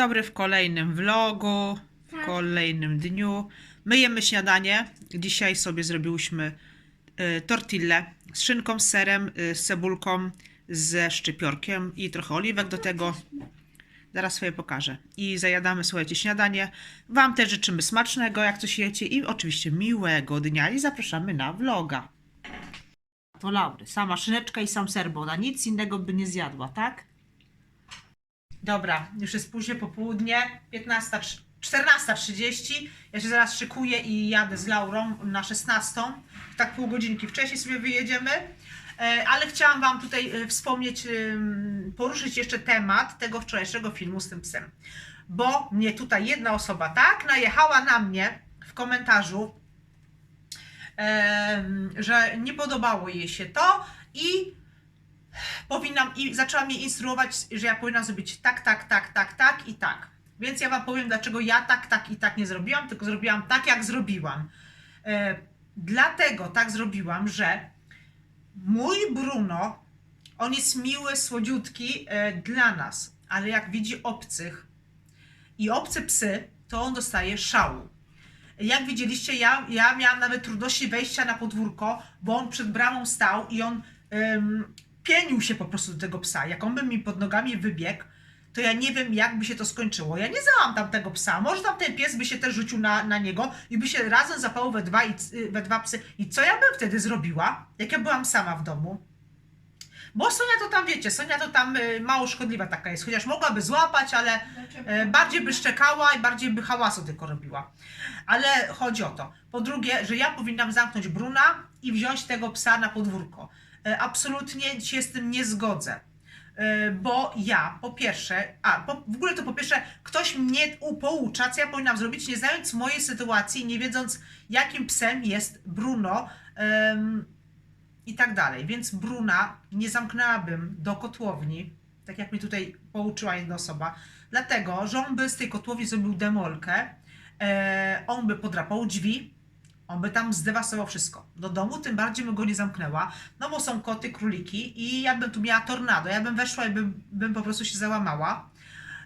dobry w kolejnym vlogu, w Tak. kolejnym dniu. Myjemy śniadanie. Dzisiaj sobie zrobiłyśmy y, tortillę z szynką, z serem, y, z cebulką, ze szczypiorkiem i trochę oliwek do tego. Zaraz sobie pokażę. I zajadamy, słuchajcie, śniadanie. Wam też życzymy smacznego, jak coś jecie i oczywiście miłego dnia i zapraszamy na vloga. To Laury, sama szyneczka i sam ser, bo ona nic innego by nie zjadła, tak? Dobra, już jest późne popołudnie, 15, 14.30. Ja się zaraz szykuję i jadę z Laurą na 16. Tak pół godzinki wcześniej sobie wyjedziemy. E, Ale chciałam Wam tutaj e, wspomnieć, poruszyć jeszcze temat tego wczorajszego filmu z tym psem. Bo mnie tutaj jedna osoba tak najechała na mnie w komentarzu, że nie podobało jej się to i powinnam i zaczęła mnie instruować, że ja powinnam zrobić tak, tak, tak, tak, tak i tak. Więc ja wam powiem, dlaczego ja tak, tak i tak nie zrobiłam, tylko zrobiłam tak, jak zrobiłam. E, dlatego tak zrobiłam, że mój Bruno, on jest miły, słodziutki e, dla nas, ale jak widzi obcych i obce psy, to on dostaje szału. Jak widzieliście, ja, ja miałam nawet trudności wejścia na podwórko, bo on przed bramą stał i on pienił się po prostu do tego psa. Jak on by mi pod nogami wybiegł, to ja nie wiem, jak by się to skończyło. Ja nie znałam tam tego psa. Może tam ten pies by się też rzucił na, na niego i by się razem zapało we dwa, i, we dwa psy. I co ja bym wtedy zrobiła, jak ja byłam sama w domu? Bo Sonia to tam, wiecie, Sonia to tam y, mało szkodliwa taka jest, chociaż mogłaby złapać, ale e, bardziej by szczekała i bardziej by hałasu tylko robiła. Ale chodzi o to. Po drugie, że ja powinnam zamknąć Bruna i wziąć tego psa na podwórko. E, Absolutnie się z tym nie zgodzę. E, Bo ja, po pierwsze, a po, w ogóle to po pierwsze, ktoś mnie poucza, co ja powinnam zrobić, nie znając mojej sytuacji, nie wiedząc, jakim psem jest Bruno em, i tak dalej. Więc Bruna nie zamknęłabym do kotłowni, tak jak mi tutaj pouczyła jedna osoba, dlatego, że on by z tej kotłowni zrobił demolkę, e, on by podrapał drzwi, on by tam zdewastował wszystko. Do domu tym bardziej bym go nie zamknęła, no bo są koty, króliki i ja bym tu miała tornado, ja bym weszła i bym, bym po prostu się załamała,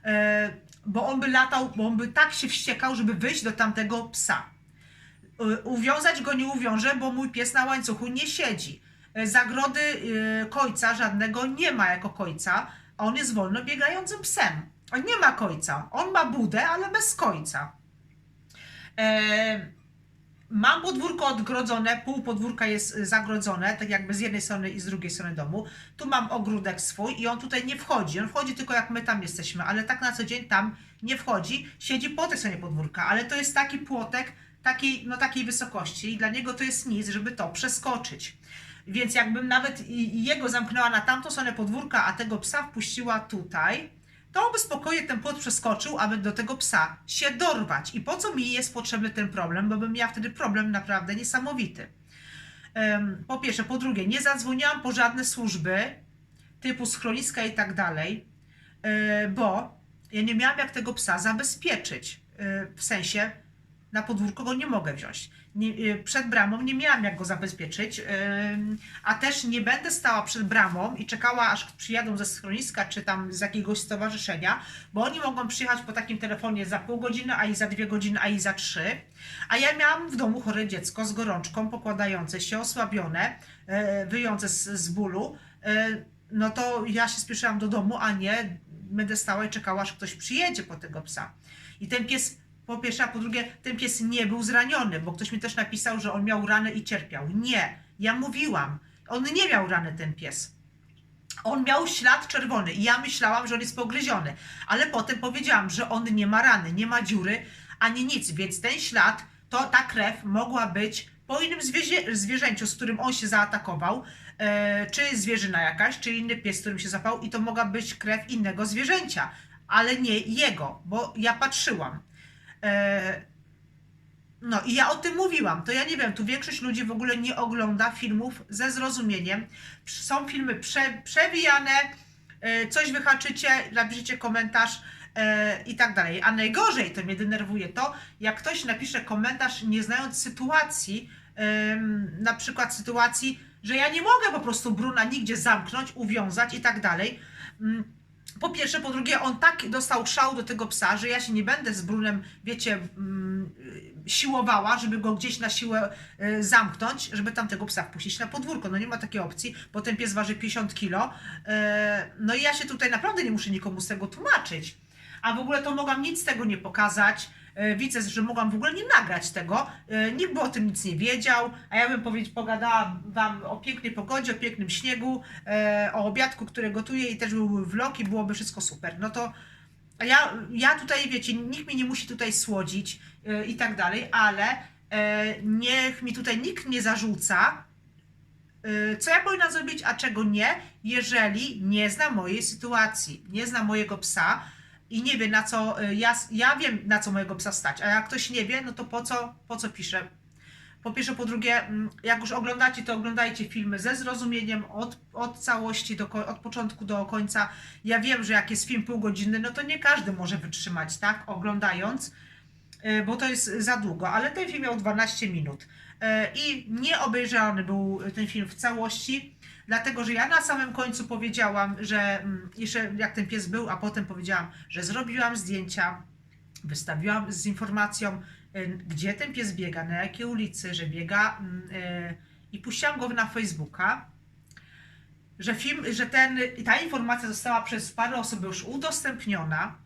e, bo on by latał, bo on by tak się wściekał, żeby wyjść do tamtego psa. Y, Uwiązać go nie uwiążę, bo mój pies na łańcuchu nie siedzi. Y, Zagrody kojca żadnego nie ma jako kojca, a on jest wolno biegającym psem. On nie ma kojca. On ma budę, ale bez kojca. E, Mam podwórko odgrodzone, pół podwórka jest y, zagrodzone, tak jakby z jednej strony i z drugiej strony domu. Tu mam ogródek swój i on tutaj nie wchodzi. On wchodzi tylko jak my tam jesteśmy, ale tak na co dzień tam nie wchodzi. Siedzi po tej stronie podwórka, ale to jest taki płotek takiej, no, takiej wysokości i dla niego to jest nic, żeby to przeskoczyć. Więc jakbym nawet jego zamknęła na tamtą stronę podwórka, a tego psa wpuściła tutaj, to by spokojnie ten płot przeskoczył, aby do tego psa się dorwać. I po co mi jest potrzebny ten problem? Bo bym miała wtedy problem naprawdę niesamowity. Po pierwsze, po drugie, nie zadzwoniłam po żadne służby typu schroniska i tak dalej, e, bo ja nie miałam jak tego psa zabezpieczyć. E, W sensie na podwórko go nie mogę wziąć. Nie, e, przed bramą nie miałam jak go zabezpieczyć, a też nie będę stała przed bramą i czekała, aż przyjadą ze schroniska czy tam z jakiegoś stowarzyszenia, bo oni mogą przyjechać po takim telefonie za pół godziny, a i za dwie godziny, a i za trzy. A ja miałam w domu chore dziecko z gorączką, pokładające się, osłabione, e, wyjące z, z bólu. E, no to ja się spieszyłam do domu, a nie będę stała i czekała, aż ktoś przyjedzie po tego psa. I ten pies po pierwsze, a po drugie, ten pies nie był zraniony, bo ktoś mi też napisał, że on miał ranę i cierpiał. Nie, ja mówiłam, on nie miał rany, ten pies. On miał ślad czerwony i ja myślałam, że on jest pogryziony, ale potem powiedziałam, że on nie ma rany, nie ma dziury ani nic, więc ten ślad, to ta krew mogła być po innym zwierzę, zwierzęciu, z którym on się zaatakował, e, czy zwierzyna jakaś, czy inny pies, z którym się zapał i to mogła być krew innego zwierzęcia, ale nie jego, bo ja patrzyłam. E, No i ja o tym mówiłam. To ja nie wiem, tu większość ludzi w ogóle nie ogląda filmów ze zrozumieniem. Są filmy prze, przewijane, e, coś wyhaczycie, napiszecie komentarz e, i tak dalej. A najgorzej to mnie denerwuje to, jak ktoś napisze komentarz nie znając sytuacji, na przykład sytuacji, że ja nie mogę po prostu Bruna nigdzie zamknąć, uwiązać i tak dalej. Po pierwsze, po drugie, on tak dostał szał do tego psa, że ja się nie będę z Brunem, wiecie, mm, y, siłowała, żeby go gdzieś na siłę y, zamknąć, żeby tam tego psa wpuścić na podwórko. No nie ma takiej opcji, bo ten pies waży 50 kilo. Y, No i ja się tutaj naprawdę nie muszę nikomu z tego tłumaczyć. A w ogóle to mogłam nic z tego nie pokazać. E, Widzę, że mogłam w ogóle nie nagrać tego. E, Nikt by o tym nic nie wiedział, a ja bym powiedzieć, pogadała Wam o pięknej pogodzie, o pięknym śniegu, e, o obiadku, który gotuję i też byłby vlog i byłoby wszystko super. No to ja, ja tutaj, wiecie, nikt mi nie musi tutaj słodzić i tak dalej, ale niech mi tutaj nikt nie zarzuca, co ja powinnam zrobić, a czego nie, jeżeli nie zna mojej sytuacji, nie zna mojego psa i nie wie na co, e, ja, ja wiem na co mojego psa stać, a jak ktoś nie wie, no to po co, po co piszę? Po pierwsze, po drugie, mm, jak już oglądacie, to oglądajcie filmy ze zrozumieniem od, od całości, do, od początku do końca. Ja wiem, że jak jest film półgodzinny, no to nie każdy może wytrzymać, tak, oglądając, e, bo to jest za długo, ale ten film miał 12 minut E, i nie obejrzany był ten film w całości, dlatego że ja na samym końcu powiedziałam, że mm, jeszcze jak ten pies był, a potem powiedziałam, że zrobiłam zdjęcia, wystawiłam z informacją, y, gdzie ten pies biega, na jakiej ulicy, że biega mm, y, i puściłam go na Facebooka, że film, że ten, ta informacja została przez parę osób już udostępniona,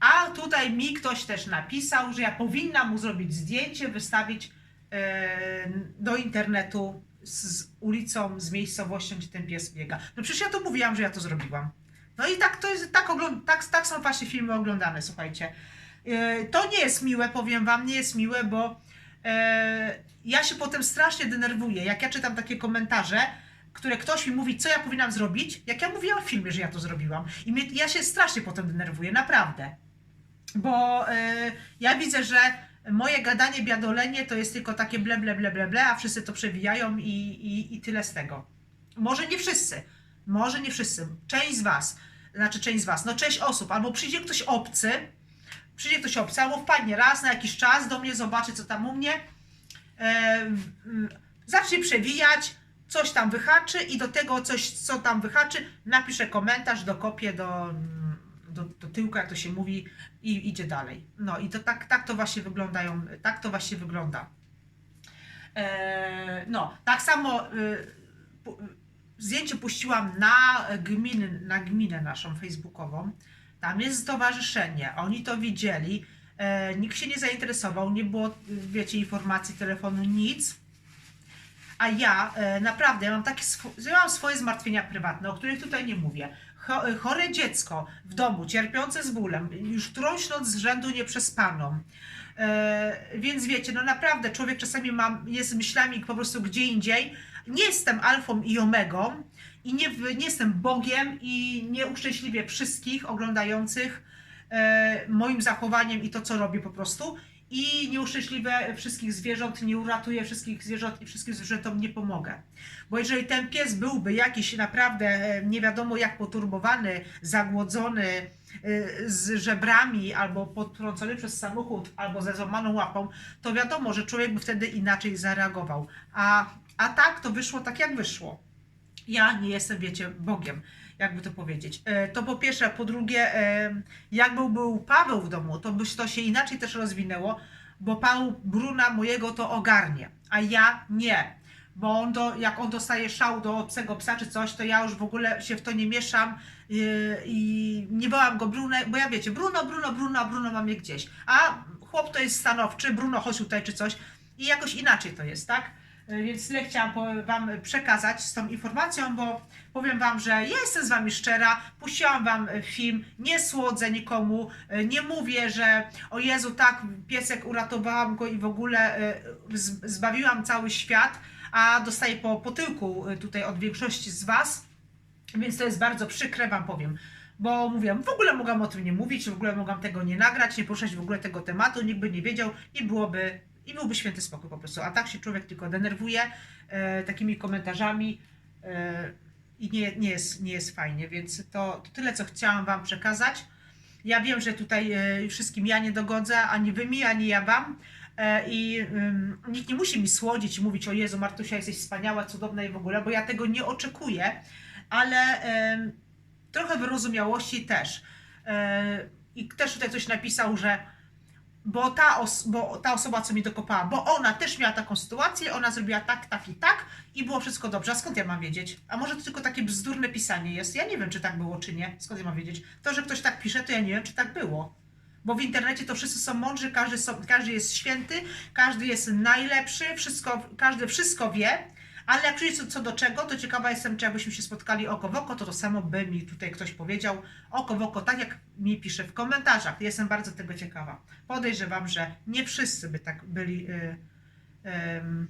a tutaj mi ktoś też napisał, że ja powinnam mu zrobić zdjęcie, wystawić e, do internetu z, ulicą, z miejscowością, gdzie ten pies biega. No przecież ja to mówiłam, że ja to zrobiłam. No i tak to jest, tak, ogląd- tak, tak są właśnie filmy oglądane, słuchajcie. E, To nie jest miłe, powiem wam, nie jest miłe, bo e, ja się potem strasznie denerwuję, jak ja czytam takie komentarze, które ktoś mi mówi, co ja powinnam zrobić, jak ja mówiłam w filmie, że ja to zrobiłam. I mnie, ja się strasznie potem denerwuję, naprawdę. Bo e, ja widzę, że moje gadanie, biadolenie to jest tylko takie ble, ble, ble, ble, ble, a wszyscy to przewijają i, i, i tyle z tego. Może nie wszyscy, może nie wszyscy, część z was, znaczy część z was, no część osób, albo przyjdzie ktoś obcy, przyjdzie ktoś obcy, albo wpadnie raz na jakiś czas do mnie, zobaczy co tam u mnie, e, zacznie przewijać, coś tam wyhaczy i do tego coś, co tam wyhaczy, napisze komentarz, dokopię do, do, do tyłka, jak to się mówi, i idzie dalej. No i to tak, tak to właśnie wyglądają, tak to właśnie wygląda. E, no, tak samo pu- zdjęcie puściłam na gminę, na gminę naszą facebookową. Tam jest stowarzyszenie, oni to widzieli. E, nikt się nie zainteresował, nie było, wiecie, informacji, telefonu, nic. A ja e, naprawdę ja mam takie swo- ja mam swoje zmartwienia prywatne, o których tutaj nie mówię. E, chore dziecko w domu, cierpiące z bólem, już którąś noc z rzędu nieprzespaną. E, więc wiecie, no naprawdę człowiek czasami ma, jest myślami po prostu gdzie indziej. Nie jestem alfą i omegą i nie, nie jestem Bogiem i nie uszczęśliwię wszystkich oglądających e, moim zachowaniem i to, co robię po prostu. I nie uszczęśliwię wszystkich zwierząt, nie uratuję wszystkich zwierząt i wszystkim zwierzętom nie pomogę. Bo jeżeli ten pies byłby jakiś naprawdę e, nie wiadomo jak poturbowany, zagłodzony, e, z żebrami, albo potrącony przez samochód, albo ze złamaną łapą, to wiadomo, że człowiek by wtedy inaczej zareagował. A, a tak to wyszło tak, jak wyszło. Ja nie jestem, wiecie, Bogiem, jakby to powiedzieć. E, To po pierwsze, po drugie, e, jak był, Paweł w domu, to by to się inaczej też rozwinęło, bo Paweł Bruna mojego to ogarnie, a ja nie. Bo on to, jak on dostaje szał do obcego psa czy coś, to ja już w ogóle się w to nie mieszam yy, i nie wołam go Bruno, bo ja wiecie, Bruno, Bruno, Bruno, Bruno mam je gdzieś. A chłop to jest stanowczy, Bruno chodź tutaj czy coś i jakoś inaczej to jest, tak? Yy, Więc tyle chciałam Wam przekazać z tą informacją, bo powiem Wam, że ja jestem z Wami szczera, puściłam Wam e, film, nie słodzę nikomu, e, nie mówię, że o Jezu, tak, piesek uratowałam go i w ogóle e, zbawiłam cały świat, a dostaję po, po tyłku e, tutaj od większości z Was, więc to jest bardzo przykre, Wam powiem. Bo mówiłam, w ogóle mogłam o tym nie mówić, w ogóle mogłam tego nie nagrać, nie poruszać w ogóle tego tematu, nikt by nie wiedział i byłoby, i byłby święty spokój po prostu. A tak się człowiek tylko denerwuje e, takimi komentarzami e, i nie, nie, jest, nie jest fajnie, więc to, to tyle, co chciałam Wam przekazać. Ja wiem, że tutaj e, wszystkim ja nie dogodzę, ani Wy mi, ani ja Wam. E, I ym, nikt nie musi mi słodzić i mówić, o Jezu, Martusia, jesteś wspaniała, cudowna i w ogóle, bo ja tego nie oczekuję, ale em, trochę wyrozumiałości też. E, I też tutaj ktoś napisał, że bo ta, os- bo ta osoba, co mi dokopała, bo ona też miała taką sytuację, ona zrobiła tak, tak i tak i było wszystko dobrze. A skąd ja mam wiedzieć? A może to tylko takie bzdurne pisanie jest? Ja nie wiem, czy tak było, czy nie. Skąd ja mam wiedzieć? To, że ktoś tak pisze, to ja nie wiem, czy tak było. Bo w internecie to wszyscy są mądrzy, każdy, są, każdy jest święty, każdy jest najlepszy, wszystko, każdy wszystko wie, ale jak przyjdzie co, do czego, to ciekawa jestem, czy jakbyśmy się spotkali oko w oko, to to samo by mi tutaj ktoś powiedział, oko w oko, tak jak mi pisze w komentarzach. Jestem bardzo tego ciekawa. Podejrzewam, że nie wszyscy by tak byli y, ym,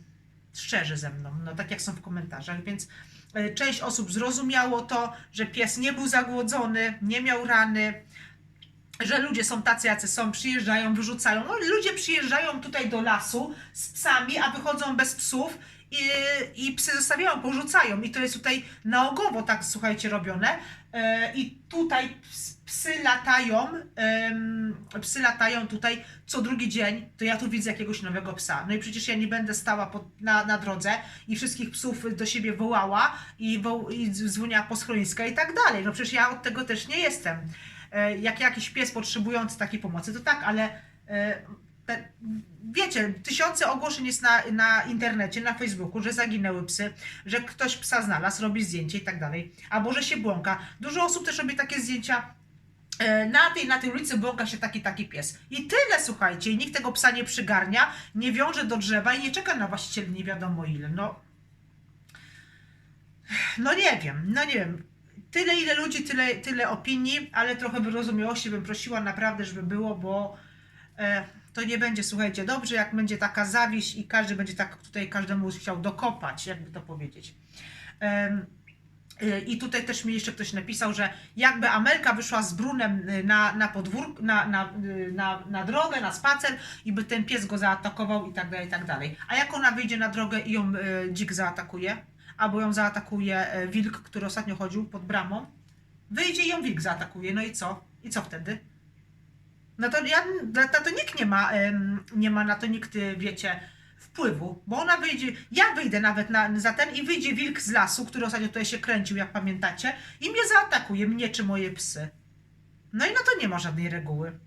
szczerzy ze mną, no tak jak są w komentarzach, więc y, część osób zrozumiało to, że pies nie był zagłodzony, nie miał rany, że ludzie są tacy, jacy są, przyjeżdżają, wyrzucają. No, ludzie przyjeżdżają tutaj do lasu z psami, a wychodzą bez psów i, i psy zostawiają, porzucają. I to jest tutaj naogowo tak, słuchajcie, robione. E, I tutaj ps- psy latają, psy latają tutaj co drugi dzień, to ja tu widzę jakiegoś nowego psa. No i przecież ja nie będę stała pod, na, na drodze i wszystkich psów do siebie wołała i, woł, i dzwoniła po schroniska i tak dalej. No przecież ja od tego też nie jestem e, jak jakiś pies potrzebujący takiej pomocy, to tak, ale e, te, wiecie, tysiące ogłoszeń jest na, na internecie, na Facebooku, że zaginęły psy, że ktoś psa znalazł, robi zdjęcie i tak dalej, albo że się błąka. Dużo osób też robi takie zdjęcia. e, Na tej, na tej ulicy błąka się taki, taki pies. I tyle, słuchajcie, i nikt tego psa nie przygarnia, nie wiąże do drzewa i nie czeka na właściciel nie wiadomo ile. No, no nie wiem, no nie wiem. Tyle, ile ludzi, tyle, tyle opinii, ale trochę wyrozumiałości bym prosiła naprawdę, żeby było, bo e, to nie będzie, słuchajcie, dobrze, jak będzie taka zawiść i każdy będzie tak tutaj każdemu chciał dokopać, jakby to powiedzieć. Y, I tutaj też mi jeszcze ktoś napisał, że jakby Amelka wyszła z Brunem y, na, na podwórko, na, na, y, na, na drogę, na spacer i by ten pies go zaatakował i tak dalej, i tak dalej. A jak ona wyjdzie na drogę i ją dzik zaatakuje? Albo ją zaatakuje wilk, który ostatnio chodził pod bramą? Wyjdzie i ją wilk zaatakuje, no i co? I co wtedy? No to ja, na to nikt nie ma, nie ma na to nikt, wiecie, wpływu, bo ona wyjdzie, ja wyjdę nawet na, za ten i wyjdzie wilk z lasu, który ostatnio tutaj się kręcił, jak pamiętacie, i mnie zaatakuje, mnie czy moje psy. No i na to nie ma żadnej reguły.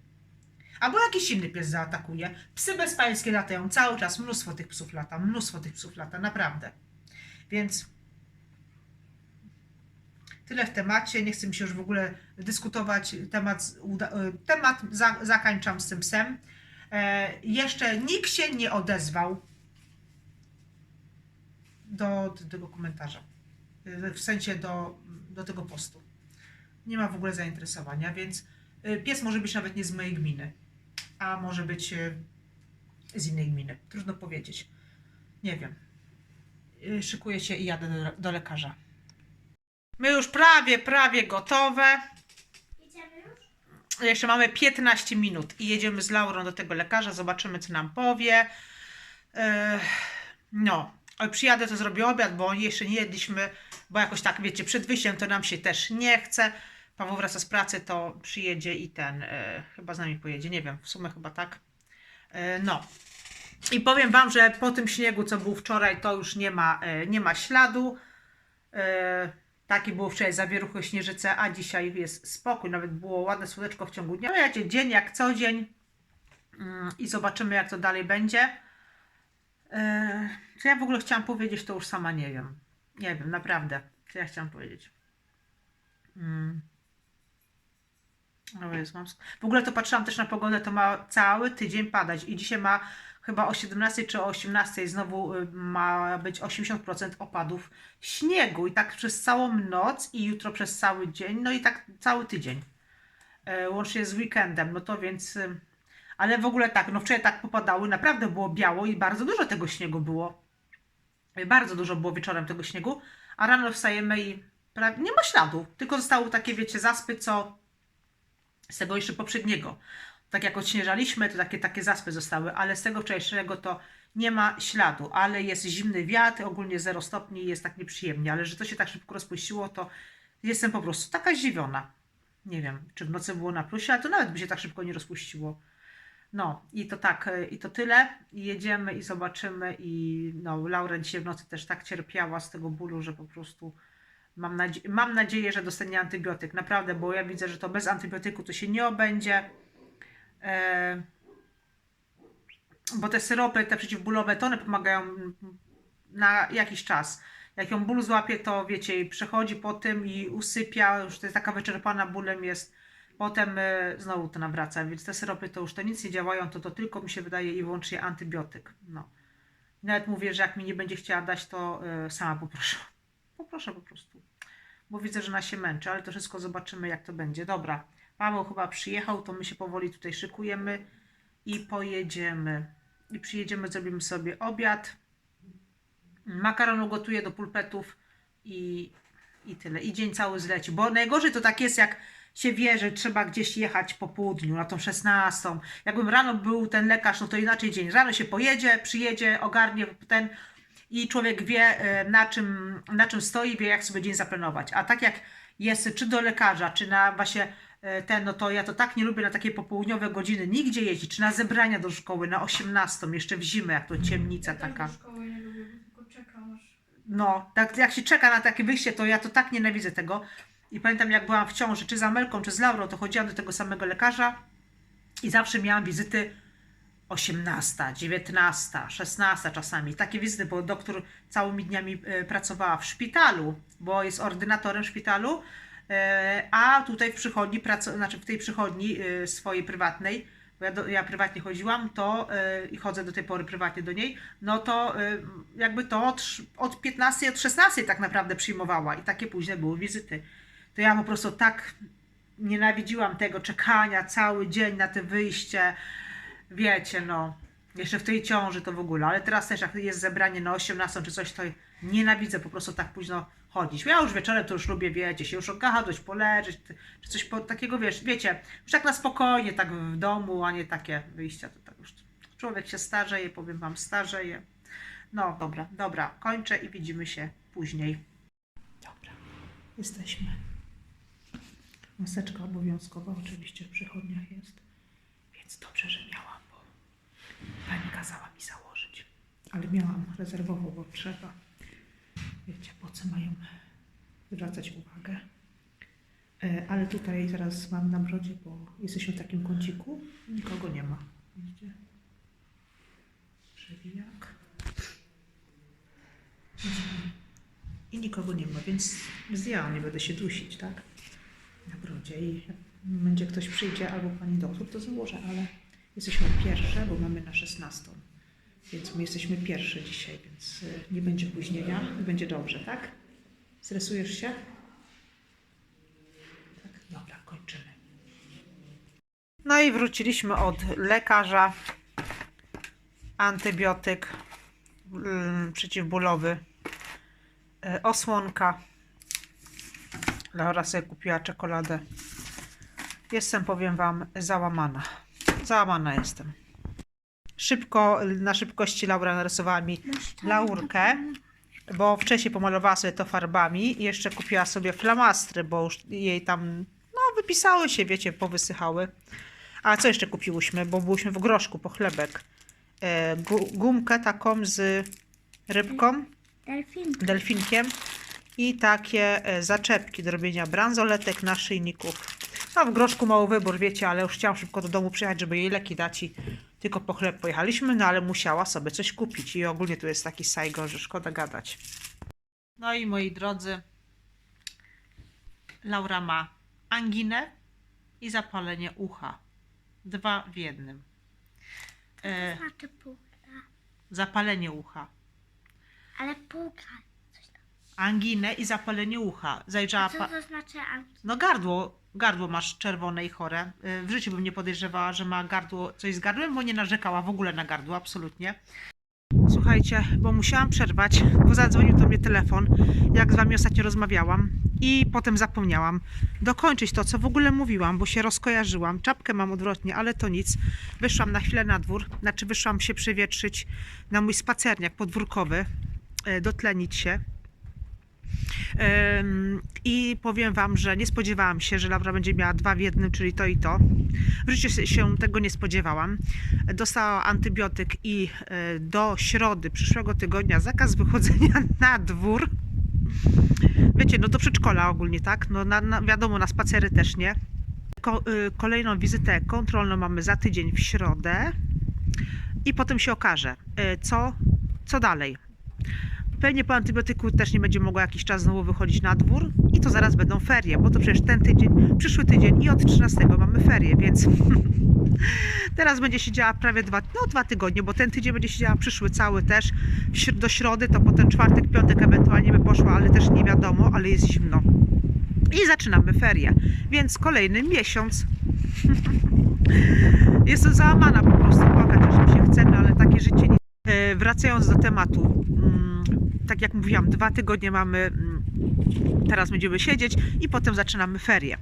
Albo jakiś inny pies zaatakuje. Psy bezpańskie latają cały czas, mnóstwo tych psów lata, mnóstwo tych psów lata, naprawdę. Więc tyle w temacie, nie chcę mi się już w ogóle dyskutować, temat, e, temat za, z tym psem. E, jeszcze nikt się nie odezwał do, do tego komentarza, E, w sensie do, do tego postu. Nie ma w ogóle zainteresowania, więc e, pies może być nawet nie z mojej gminy, a może być z innej gminy. Trudno powiedzieć. Nie wiem. Szykuję się i jadę do, do lekarza. My już prawie, prawie gotowe. Jedziemy już? Jeszcze mamy 15 minut i jedziemy z Laurą do tego lekarza, zobaczymy, co nam powie. Ech, no, Oj, przyjadę, to zrobię obiad, bo jeszcze nie jedliśmy, bo jakoś tak, wiecie, przed wyjściem to nam się też nie chce. Paweł wraca z pracy, to przyjedzie i ten, e, chyba z nami pojedzie, nie wiem, w sumie chyba tak. E, no. I powiem Wam, że po tym śniegu, co był wczoraj, to już nie ma, e, nie ma śladu. E, Taki było wczoraj zawieruchy śnieżyce, a dzisiaj jest spokój. Nawet było ładne słoneczko w ciągu dnia. Jacie, dzień jak co dzień Mm, i zobaczymy jak to dalej będzie. E, Co ja w ogóle chciałam powiedzieć, to już sama nie wiem. Nie wiem, naprawdę. Co ja chciałam powiedzieć. Mm. O mam... W ogóle to patrzyłam też na pogodę, to ma cały tydzień padać i dzisiaj ma chyba o 17 czy o 18 znowu y, ma być 80% opadów śniegu i tak przez całą noc i jutro przez cały dzień, no i tak cały tydzień. E, Łącznie z weekendem, no to więc... y, Ale w ogóle tak, no wczoraj tak popadały, naprawdę było biało i bardzo dużo tego śniegu było. Bardzo dużo było wieczorem tego śniegu, a rano wstajemy i prawie nie ma śladu, tylko zostały takie, wiecie, zaspy, co z tego jeszcze poprzedniego. Tak jak odśnieżaliśmy, to takie, takie zaspy zostały, ale z tego wczorajszego to nie ma śladu, ale jest zimny wiatr, ogólnie 0 stopni jest tak nieprzyjemnie, ale że to się tak szybko rozpuściło, to jestem po prostu taka zdziwiona. Nie wiem, czy w nocy było na plusie, ale to nawet by się tak szybko nie rozpuściło. No i to tak, i to tyle. Jedziemy i zobaczymy i no, Laura dzisiaj w nocy też tak cierpiała z tego bólu, że po prostu Mam, nadzie- mam nadzieję, że dostanie antybiotyk. Naprawdę, bo ja widzę, że to bez antybiotyku to się nie obędzie. E, bo te syropy, te przeciwbólowe, to one pomagają na jakiś czas. Jak ją ból złapie, to wiecie, przechodzi po tym i usypia, już to jest taka wyczerpana bólem jest. Potem e, znowu to nawraca, więc te syropy to już to nic nie działają, to to tylko mi się wydaje i wyłącznie antybiotyk. No. Nawet mówię, że jak mi nie będzie chciała dać, to e, sama poproszę. Poproszę po prostu. Bo widzę, że ona się męczy, ale to wszystko zobaczymy, jak to będzie. Dobra, Paweł chyba przyjechał, to my się powoli tutaj szykujemy i pojedziemy. I przyjedziemy, zrobimy sobie obiad. Makaron ugotuję do pulpetów i, i tyle. I dzień cały zleci. Bo najgorzej to tak jest, jak się wie, że trzeba gdzieś jechać po południu, na tą 16. Jakbym rano był ten lekarz, no to inaczej dzień. Rano się pojedzie, przyjedzie, ogarnie ten i człowiek wie, e, na czym, na czym stoi, wie, jak sobie dzień zaplanować. A tak jak jest, czy do lekarza, czy na właśnie ten, no to ja to tak nie lubię na takie popołudniowe godziny nigdzie jeździć, czy na zebrania do szkoły na 18, jeszcze w zimę, jak to ciemnica Ja taka. do szkoły nie lubię, tylko czekam aż... No, tak jak się czeka na takie wyjście, to ja to tak nienawidzę tego. I pamiętam, jak byłam w ciąży, czy z Amelką, czy z Laurą, to chodziłam do tego samego lekarza i zawsze miałam wizyty 18, 19, 16 czasami. Takie wizyty, bo doktor całymi dniami e, pracowała w szpitalu, bo jest ordynatorem w szpitalu, e, a tutaj w przychodni, znaczy w tej przychodni e, swojej prywatnej, bo ja, do, ja prywatnie chodziłam, to e, i chodzę do tej pory prywatnie do niej, no to e, jakby to od, od 15, od 16 tak naprawdę przyjmowała i takie późne były wizyty. To ja po prostu tak nienawidziłam tego czekania cały dzień na te wyjście, wiecie, no, jeszcze w tej ciąży to w ogóle, ale teraz też jak jest zebranie na 18 czy coś, to nienawidzę po prostu tak późno chodzić. Ja już wieczorem to już lubię, wiecie, się już ogadać, poleżeć, czy coś po, takiego, wiesz, wiecie, już tak na spokojnie, tak w domu, a nie takie wyjścia, to tak już człowiek się starzeje, powiem wam, starzeje. No, dobra, dobra, kończę i widzimy się później. Dobra, jesteśmy. Maseczka obowiązkowa oczywiście w przychodniach jest, więc dobrze, że miałam, bo pani kazała mi założyć. Ale miałam rezerwowo, bo trzeba. Wiecie, po co mają zwracać uwagę. E, Ale tutaj teraz mam na brodzie, bo jesteśmy w takim kąciku, nikogo nie ma. Widzicie? Przewijak. I nikogo nie ma, więc zdjęłam, nie będę się dusić, tak? Na brodzie i jak będzie ktoś przyjdzie albo pani doktor, to założę, ale jesteśmy pierwsze, bo mamy na 16. Więc my jesteśmy pierwsze dzisiaj, więc y, nie będzie opóźnienia będzie dobrze, tak? Stresujesz się? Tak, dobra, kończymy. No i wróciliśmy od lekarza. Antybiotyk mm, przeciwbólowy, y, osłonka. Laura sobie kupiła czekoladę. Jestem, powiem Wam, załamana. Załamana jestem. Szybko, na szybkości Laura narysowała mi laurkę, bo wcześniej pomalowała sobie to farbami i jeszcze kupiła sobie flamastry, bo już jej tam, no, wypisały się, wiecie, powysychały. A co jeszcze kupiłyśmy, bo byłyśmy w groszku po chlebek. E, gu- gumkę taką z rybką Delfinka. delfinkiem i takie e, zaczepki do robienia bransoletek, naszyjników. No w groszku mały wybór, wiecie, ale już chciałam szybko do domu przyjechać, żeby jej leki dać i tylko po chleb pojechaliśmy, no ale musiała sobie coś kupić i ogólnie tu jest taki sajgo, że szkoda gadać. No i moi drodzy, Laura ma anginę i zapalenie ucha. Dwa w jednym. E, Znaczy półka. zapalenie ucha. Ale półka. Coś tam. Anginę i zapalenie ucha. Zajrzała Co pa- to znaczy anki? No gardło, gardło masz czerwone i chore. Y, W życiu bym nie podejrzewała, że ma gardło, coś z gardłem, bo nie narzekała w ogóle na gardło, absolutnie. Słuchajcie, bo musiałam przerwać, bo zadzwonił do mnie telefon, jak z wami ostatnio rozmawiałam i potem zapomniałam dokończyć to, co w ogóle mówiłam, bo się rozkojarzyłam. Czapkę mam odwrotnie, ale to nic. Wyszłam na chwilę na dwór, znaczy wyszłam się przewietrzyć na mój spacerniak podwórkowy, y, dotlenić się. I powiem Wam, że nie spodziewałam się, że Laura będzie miała dwa w jednym, czyli to i to. W życiu się- się tego nie spodziewałam. Dostała antybiotyk i e, do środy przyszłego tygodnia zakaz wychodzenia na dwór. wiecie, no do przedszkola ogólnie, tak? No na, na, wiadomo, na spacery też nie. Ko, y, kolejną wizytę kontrolną mamy za tydzień w środę i potem się okaże, y, co, co dalej. Pewnie po antybiotyku też nie będzie mogła jakiś czas znowu wychodzić na dwór i to zaraz będą ferie, bo to przecież ten tydzień, przyszły tydzień i od 13 mamy ferie, więc teraz będzie siedziała prawie dwa, no dwa tygodnie, bo ten tydzień będzie siedziała przyszły cały też do środy, to potem czwartek, piątek ewentualnie by poszła, ale też nie wiadomo, ale jest zimno. I zaczynamy ferie, więc kolejny miesiąc. Jestem załamana po prostu, płakać aż mi się chce, no ale takie życie nie... E, Wracając do tematu, tak jak mówiłam, dwa tygodnie mamy, mm, teraz będziemy siedzieć i potem zaczynamy ferie.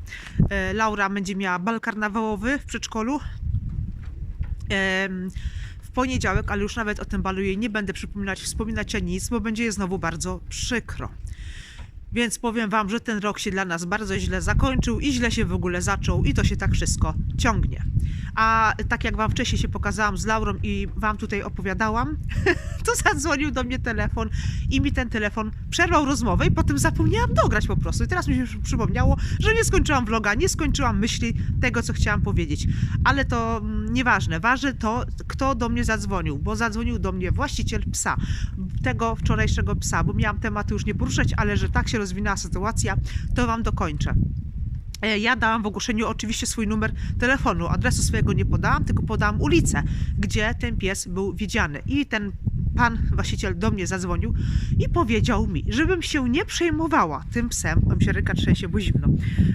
E, Laura będzie miała bal karnawałowy w przedszkolu w poniedziałek, ale już nawet o tym balu jej nie będę przypominać, wspominać o nic, bo będzie jej znowu bardzo przykro. Więc powiem Wam, że ten rok się dla nas bardzo źle zakończył i źle się w ogóle zaczął i to się tak wszystko ciągnie. A tak jak Wam wcześniej się pokazałam z Laurą i Wam tutaj opowiadałam, to zadzwonił do mnie telefon i mi ten telefon przerwał rozmowę i potem zapomniałam dograć po prostu. I teraz mi się przypomniało, że nie skończyłam vloga, nie skończyłam myśli tego, co chciałam powiedzieć. Ale to mm, nieważne. Ważne to, kto do mnie zadzwonił, bo zadzwonił do mnie właściciel psa, tego wczorajszego psa, bo miałam tematy już nie poruszać, ale że tak się rozwinęła sytuacja, to Wam dokończę. E, Ja dałam w ogłoszeniu oczywiście swój numer telefonu. Adresu swojego nie podałam, tylko podałam ulicę, gdzie ten pies był widziany. I ten pan właściciel do mnie zadzwonił i powiedział mi, żebym się nie przejmowała tym psem, bo mi się ręka trzęsie, bo zimno,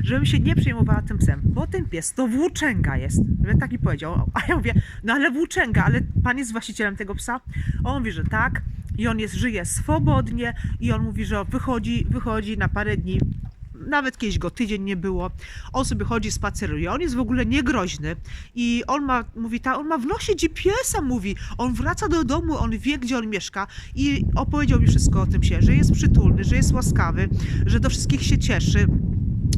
żebym się nie przejmowała tym psem, bo ten pies to włóczęga jest. Że tak mi powiedział. A ja mówię, no ale włóczęga, ale pan jest właścicielem tego psa? On mówi, że tak. I on jest, żyje swobodnie i on mówi, że wychodzi, wychodzi na parę dni nawet kiedyś go tydzień nie było. On sobie chodzi, spaceruje. On jest w ogóle niegroźny. I on ma, mówi, ta, on ma w nosie GPS-a, mówi. On wraca do domu, on wie, gdzie on mieszka. I opowiedział mi wszystko o tym się, że jest przytulny, że jest łaskawy, że do wszystkich się cieszy.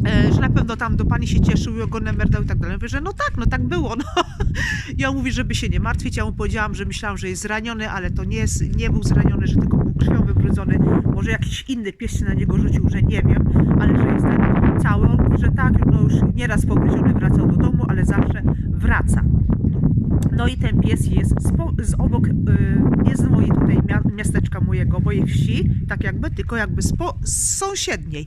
E, że na pewno tam do pani się cieszył i ogonem merdał i tak dalej. Mówię, że no tak, no tak było. No. I mówi, żeby się nie martwić. Ja mu powiedziałam, że myślałam, że jest zraniony, ale to nie, jest, nie był zraniony, że tylko był krwią wybrudzony. Może jakiś inny pies się na niego rzucił, że nie wiem, ale że jest ten cały. On mówi, że tak, no już nieraz pogryziony wracał do domu, ale zawsze wraca. No i ten pies jest z, obok, y, nie z mojej tutaj mia- miasteczka mojego, mojej wsi, tak jakby, tylko jakby z sąsiedniej.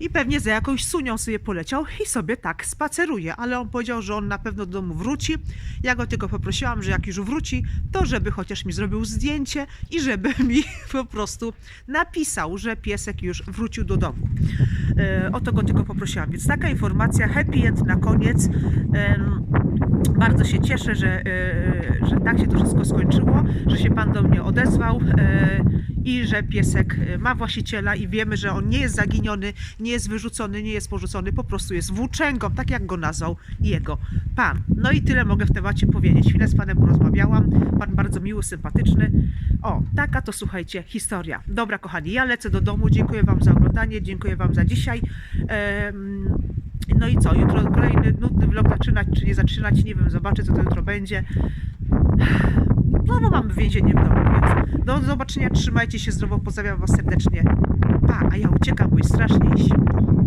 I pewnie za jakąś sunią sobie poleciał i sobie tak spaceruje, ale on powiedział, że on na pewno do domu wróci. Ja go tylko poprosiłam, że jak już wróci, to żeby chociaż mi zrobił zdjęcie i żeby mi po prostu napisał, że piesek już wrócił do domu. E, o to go tylko poprosiłam. Więc taka informacja, happy end na koniec. Em, bardzo się cieszę, że, e, że tak się to wszystko skończyło, że się Pan do mnie odezwał e, i że piesek e, ma właściciela i wiemy, że on nie jest zaginiony, nie jest wyrzucony, nie jest porzucony, po prostu jest włóczęgą, tak jak go nazwał jego Pan. No i tyle mogę w temacie powiedzieć. Chwilę z Panem porozmawiałam, Pan bardzo miły, sympatyczny. O, taka to słuchajcie historia. Dobra, kochani, ja lecę do domu, dziękuję Wam za oglądanie, dziękuję Wam za dzisiaj. Em, no i co, jutro kolejny nudny vlog zaczynać, czy nie zaczynać, nie wiem, zobaczę co to jutro będzie. No bo mamy więzienie w domu, do zobaczenia, trzymajcie się zdrowo, pozdrawiam Was serdecznie. Pa, a ja uciekam, bo jest strasznie zimno.